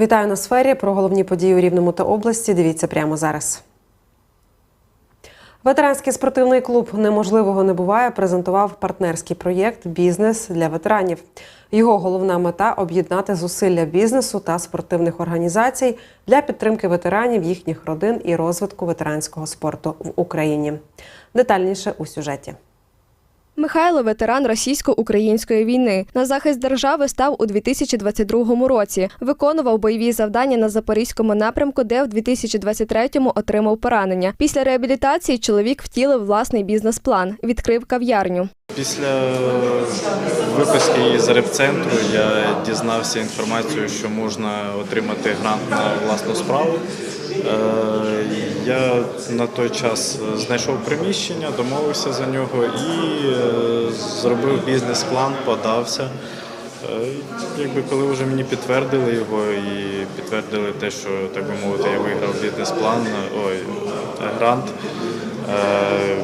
Вітаю на сфері. Про головні події у Рівному та області. Дивіться прямо зараз. Ветеранський спортивний клуб Неможливого не буває презентував партнерський проєкт Бізнес для ветеранів. Його головна мета об'єднати зусилля бізнесу та спортивних організацій для підтримки ветеранів, їхніх родин і розвитку ветеранського спорту в Україні. Детальніше у сюжеті. Михайло ветеран російсько-української війни. На захист держави став у 2022 році. Виконував бойові завдання на запорізькому напрямку, де в 2023-му отримав поранення. Після реабілітації чоловік втілив власний бізнес-план, відкрив кав'ярню. Після виписки з репцентру я дізнався інформацію, що можна отримати грант на власну справу. Е, Я на той час знайшов приміщення, домовився за нього і е, зробив бізнес-план, подався. Е, Якби коли вже мені підтвердили його і підтвердили те, що так би мовити, я виграв бізнес-план, ой, грант, е,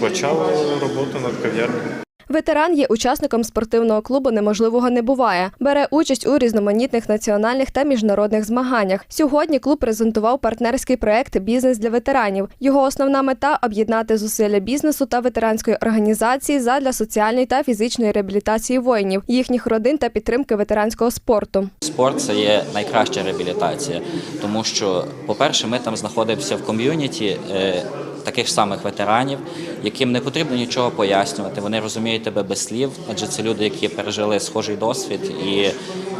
почав роботу над кав'ярнею. Ветеран є учасником спортивного клубу Неможливого не буває. Бере участь у різноманітних національних та міжнародних змаганнях. Сьогодні клуб презентував партнерський проект Бізнес для ветеранів. Його основна мета об'єднати зусилля бізнесу та ветеранської організації задля соціальної та фізичної реабілітації воїнів, їхніх родин та підтримки ветеранського спорту. Спорт це є найкраща реабілітація, тому що, по-перше, ми там знаходимося в ком'юніті таких самих ветеранів, яким не потрібно нічого пояснювати. Вони розуміють тебе без слів, адже це люди, які пережили схожий досвід і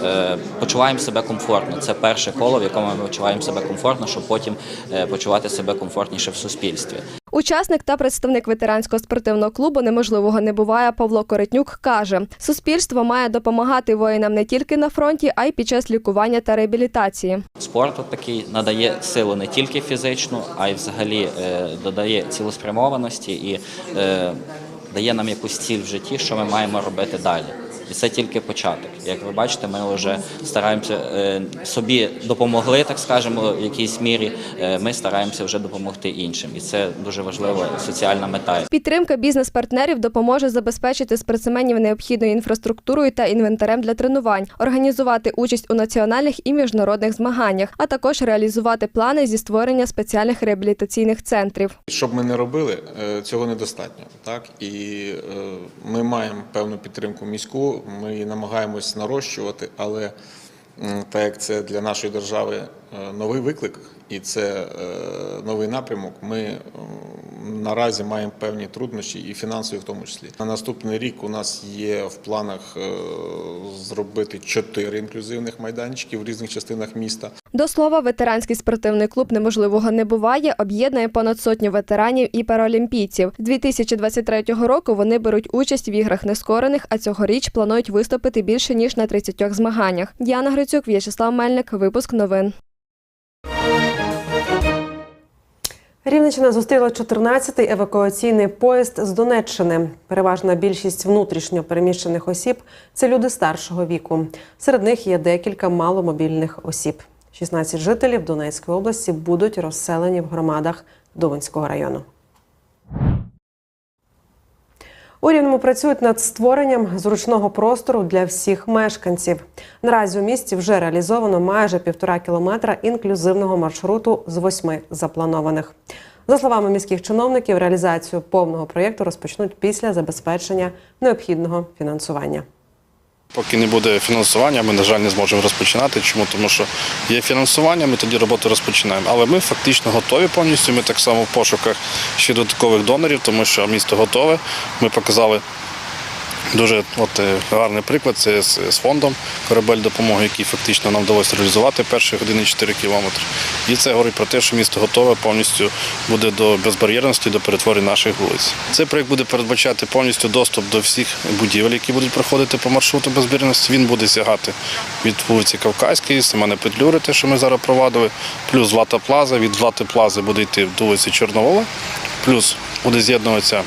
е, почуваємо себе комфортно. Це перше коло, в якому ми почуваємо себе комфортно, щоб потім е, почувати себе комфортніше в суспільстві. Учасник та представник ветеранського спортивного клубу Неможливого не буває Павло Коротнюк каже: суспільство має допомагати воїнам не тільки на фронті, а й під час лікування та реабілітації. Спорт такий надає силу не тільки фізичну, а й взагалі е, додає цілеспрямованості і е, дає нам якусь ціль в житті, що ми маємо робити далі. І це тільки початок. Як ви бачите, ми вже стараємося е, собі допомогли, так скажемо, в якійсь мірі. Е, ми стараємося вже допомогти іншим, і це дуже важлива соціальна мета. Підтримка бізнес-партнерів допоможе забезпечити спортсменів необхідною інфраструктурою та інвентарем для тренувань, організувати участь у національних і міжнародних змаганнях, а також реалізувати плани зі створення спеціальних реабілітаційних центрів. Щоб ми не робили, е, цього недостатньо. Так? І ми маємо певну підтримку міську, ми її намагаємось нарощувати, але так як це для нашої держави е, новий виклик і це е, новий напрямок, ми наразі маємо певні труднощі і фінансові в тому числі. На наступний рік у нас є в планах е, зробити чотири інклюзивних майданчики в різних частинах міста. До слова, ветеранський спортивний клуб неможливого не буває, об'єднує понад сотню ветеранів і паралімпійців. З 2023 року вони беруть участь в іграх нескорених, а цьогоріч планують виступити більше ніж на 30 змаганнях. Діана Грицюк, В'ячеслав Мельник, випуск новин. Рівненщина зустріла 14-й евакуаційний поїзд з Донеччини. Переважна більшість внутрішньо переміщених осіб це люди старшого віку. Серед них є декілька маломобільних осіб. 16 жителів Донецької області будуть розселені в громадах Дувинського району. У Рівному працюють над створенням зручного простору для всіх мешканців. Наразі у місті вже реалізовано майже півтора кілометра інклюзивного маршруту з восьми запланованих. За словами міських чиновників, реалізацію повного проєкту розпочнуть після забезпечення необхідного фінансування. Поки не буде фінансування, ми, на жаль, не зможемо розпочинати. Чому? Тому що є фінансування, ми тоді роботу розпочинаємо. Але ми фактично готові повністю. Ми так само в пошуках ще додаткових донорів, тому що місто готове. Ми показали дуже от, е, гарний приклад. Це з, з фондом корабель допомоги, який фактично нам вдалося реалізувати перші години 4 кілометри. І це говорить про те, що місто готове повністю буде до безбар'єрності, до перетворення наших вулиць. Цей проєкт буде передбачати повністю доступ до всіх будівель, які будуть проходити по маршруту безбар'єрності. Він буде сягати від вулиці Кавказької, Семена Петлюри, те, що ми зараз провадили, плюс Злата Плаза. Від Злати Плази буде йти до вулиці Чорновола, плюс буде з'єднуватися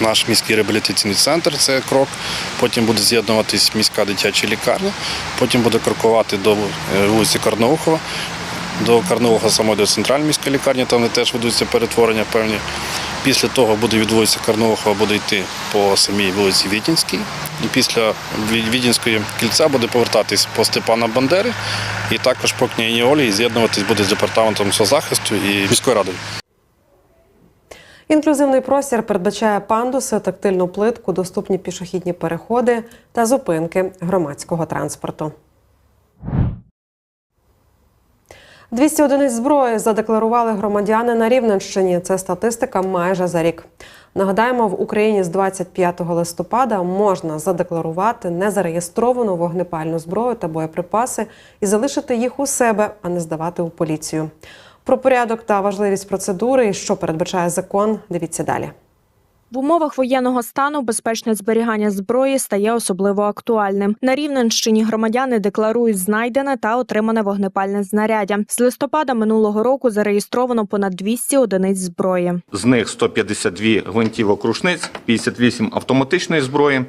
наш міський реабілітаційний центр це крок. Потім буде з'єднуватись міська дитяча лікарня, потім буде крокувати до е, вулиці Карнаухова, до Карнаухова самої до центральної міської лікарні, там теж ведуться перетворення певні. Після того буде відводитися Карнаухова, буде йти по самій вулиці Відінській. І після Відінської кільця буде повертатись по Степана Бандери і також по княгині Олі і з'єднуватись буде з департаментом соцзахисту і міською радою. Інклюзивний простір передбачає пандуси, тактильну плитку, доступні пішохідні переходи та зупинки громадського транспорту. 200 одиниць зброї задекларували громадяни на Рівненщині. Це статистика майже за рік. Нагадаємо, в Україні з 25 листопада можна задекларувати незареєстровану вогнепальну зброю та боєприпаси і залишити їх у себе, а не здавати у поліцію. Про порядок та важливість процедури, і що передбачає закон, дивіться далі. В умовах воєнного стану безпечне зберігання зброї стає особливо актуальним. На Рівненщині громадяни декларують знайдене та отримане вогнепальне знаряддя. З листопада минулого року зареєстровано понад 200 одиниць зброї. З них 152 гвинтівок рушниць, 58 автоматичної зброї,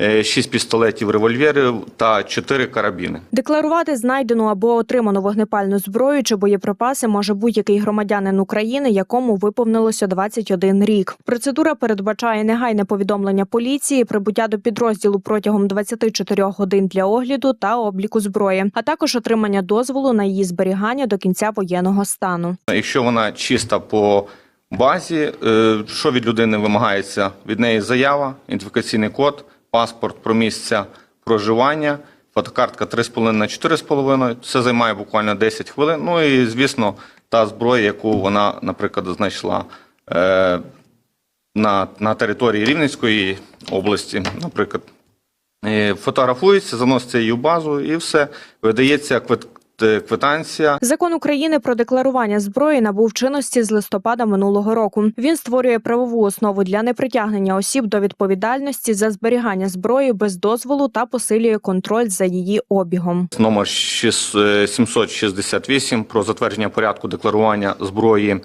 6 пістолетів револьверів та 4 карабіни. Декларувати знайдену або отриману вогнепальну зброю чи боєприпаси може будь-який громадянин України, якому виповнилося 21 рік. Процедура передбачає негайне повідомлення поліції, прибуття до підрозділу протягом 24 годин для огляду та обліку зброї, а також отримання дозволу на її зберігання до кінця воєнного стану. Якщо вона чиста по базі, е, що від людини вимагається? Від неї заява, ідентифікаційний код, паспорт про місця проживання, фотокартка 3,5 на 4,5. Це займає буквально 10 хвилин. Ну і звісно, та зброя, яку вона, наприклад, знайшла. е, На, на території Рівненської області, наприклад, фотографується, заноситься її в базу і все. Видається квитанція. Закон України про декларування зброї набув чинності з листопада минулого року. Він створює правову основу для непритягнення осіб до відповідальності за зберігання зброї без дозволу та посилює контроль за її обігом. Номер 6, е, 768 про затвердження порядку декларування зброї.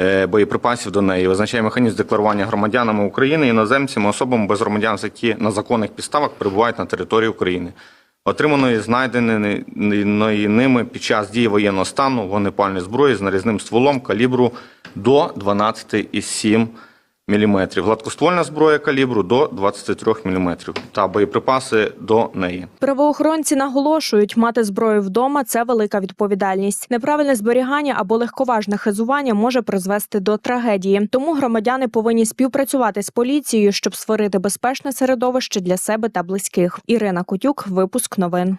е, Боєприпасів до неї визначає механізм декларування громадянами України, іноземцями, особами без громадянства, які на законних підставах перебувають на території України, отриманої знайденої ними під час дії воєнного стану вогнепальної зброї з нарізним стволом калібру до 12,7 мм, гладкоствольна зброя калібру до 23 мм та боєприпаси до неї. Правоохоронці наголошують, мати зброю вдома це велика відповідальність. Неправильне зберігання або легковажне хизування може призвести до трагедії. Тому громадяни повинні співпрацювати з поліцією, щоб створити безпечне середовище для себе та близьких. Ірина Кутюк, випуск новин.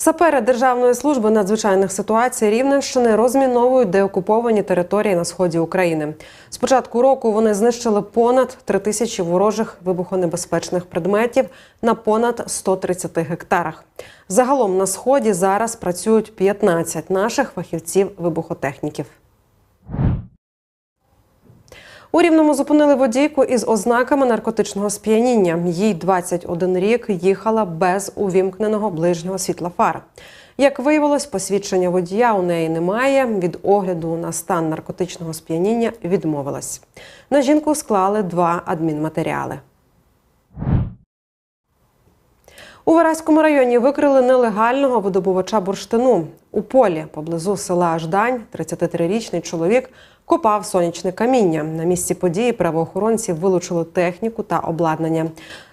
Сапери Державної служби надзвичайних ситуацій Рівненщини розміновують деокуповані території на сході України. З початку року вони знищили понад 3 тисячі ворожих вибухонебезпечних предметів на понад 130 гектарах. Загалом на сході зараз працюють 15 наших фахівців-вибухотехніків. У Рівному зупинили водійку із ознаками наркотичного сп'яніння. Їй 21 рік їхала без увімкненого ближнього світла фар. Як виявилось, посвідчення водія у неї немає. Від огляду на стан наркотичного сп'яніння відмовилась. На жінку склали два адмінматеріали. У Вараському районі викрили нелегального видобувача бурштину. У полі поблизу села Аждань 33-річний чоловік копав сонячне каміння. На місці події правоохоронці вилучили техніку та обладнання.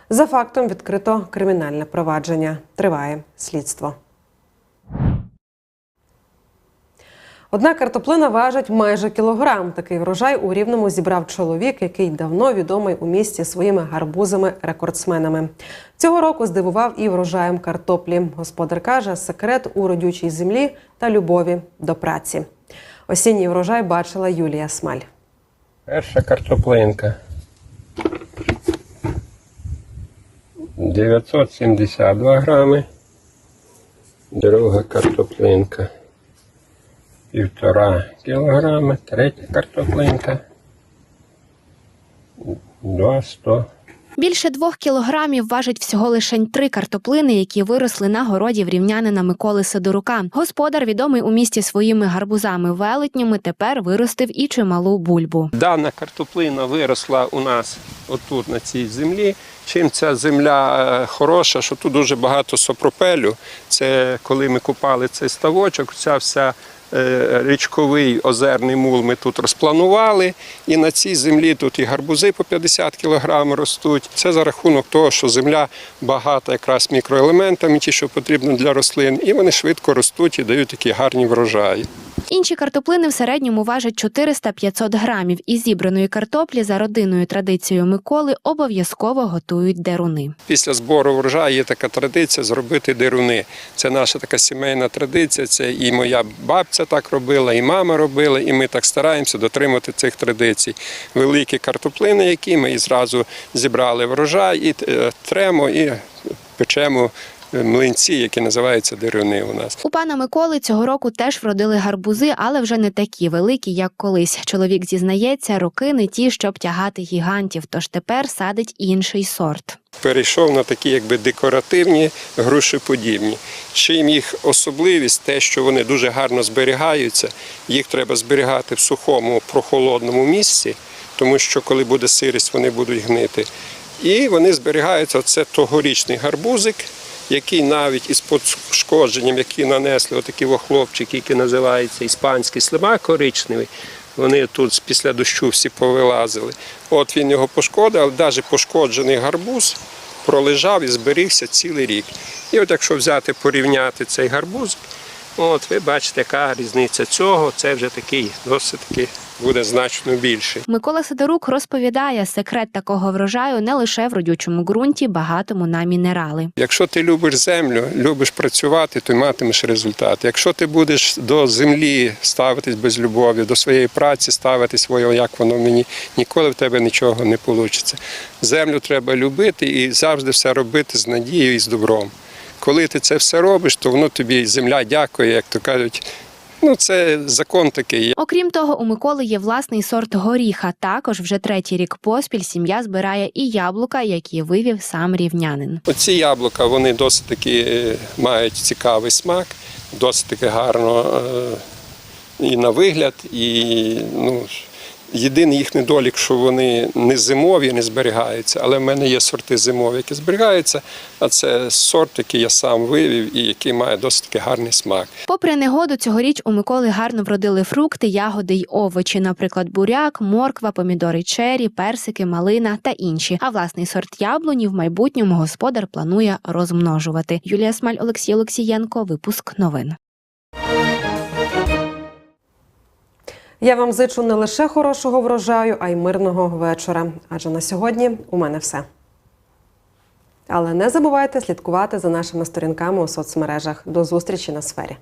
За фактом відкрито кримінальне провадження. Триває слідство. Одна картоплина важить майже кілограм. Такий врожай у рівному зібрав чоловік, який давно відомий у місті своїми гарбузами-рекордсменами. Цього року здивував і врожаєм картоплі. Господар каже, секрет у родючій землі та любові до праці. Осінній врожай бачила Юлія Смаль. Перша картоплинка. 972 грами. Друга картоплинка. Півтора кілограми. Третя картоплинка. 200 Більше двох кілограмів важить всього лише три картоплини, які виросли на городі в рівнянина Миколи Сидорука. Господар, відомий у місті своїми гарбузами велетнями, тепер виростив і чималу бульбу. Дана картоплина виросла у нас отут на цій землі. Чим ця земля е, хороша, що тут дуже багато сопропелю. Це коли ми купали цей ставочок, ця вся річковий озерний мул ми тут розпланували. І на цій землі тут і гарбузи по 50 кг ростуть. Це за рахунок того, що земля багата якраз мікроелементами, ті, що потрібно для рослин, і вони швидко ростуть і дають такі гарні врожаї. Інші картоплини в середньому важать 400-500 грамів. Із зібраної картоплі за родинною традицією Миколи обов'язково готують деруни. Після збору врожаю є така традиція зробити деруни. Це наша така сімейна традиція. Це і моя бабця так робила, і мама робила, і ми так стараємося дотримати цих традицій. Великі картоплини, які ми і зразу зібрали врожай, і е, тремо, і печемо млинці, які називаються деруни у нас. У пана Миколи цього року теж вродили гарбузи, але вже не такі великі, як колись. Чоловік зізнається, роки не ті, щоб тягати гігантів, тож тепер садить інший сорт. перейшов на такі якби декоративні грушеподібні. Чим їх особливість, те, що вони дуже гарно зберігаються, їх треба зберігати в сухому прохолодному місці, тому що коли буде сирість, вони будуть гнити. І вони зберігаються. Це тогорічний гарбузик, який навіть із пошкодженням, які нанесли отакі хлопчики, які називаються іспанський слимак коричневий. Вони тут після дощу всі повилазили. От він його пошкодив, але навіть пошкоджений гарбуз пролежав і зберігся цілий рік. І от якщо взяти порівняти цей гарбуз, от ви бачите, яка різниця цього, це вже такий досить таки буде значно більший. Микола Сидорук розповідає, секрет такого врожаю не лише в родючому ґрунті, багатому на мінерали. Якщо ти любиш землю, любиш працювати, то матимеш результат. Якщо ти будеш до землі ставитись без любові, до своєї праці ставитись, «Ой, як воно мені, ніколи в тебе нічого не вийде. Землю треба любити і завжди все робити з надією і з добром. Коли ти це все робиш, то воно тобі земля дякує, як то кажуть. Ну, це закон такий. Окрім того, у Миколи є власний сорт горіха. Також вже третій рік поспіль сім'я збирає і яблука, які вивів сам рівнянин. Оці яблука вони досить таки е, мають цікавий смак, досить таки гарно е, і на вигляд, і ну, єдиний їх недолік, що вони не зимові, не зберігаються, але в мене є сорти зимові, які зберігаються, а це сорт, який я сам вивів і який має досить таки гарний смак. Попри негоду, цьогоріч у Миколи гарно вродили фрукти, ягоди й овочі, наприклад, буряк, морква, помідори чері, персики, малина та інші. А власний сорт яблуні в майбутньому господар планує розмножувати. Юлія Смаль, Олексій Олексієнко, випуск новин. Я вам зичу не лише хорошого врожаю, а й мирного вечора. Адже на сьогодні у мене все. Але не забувайте слідкувати за нашими сторінками у соцмережах. До зустрічі на сфері.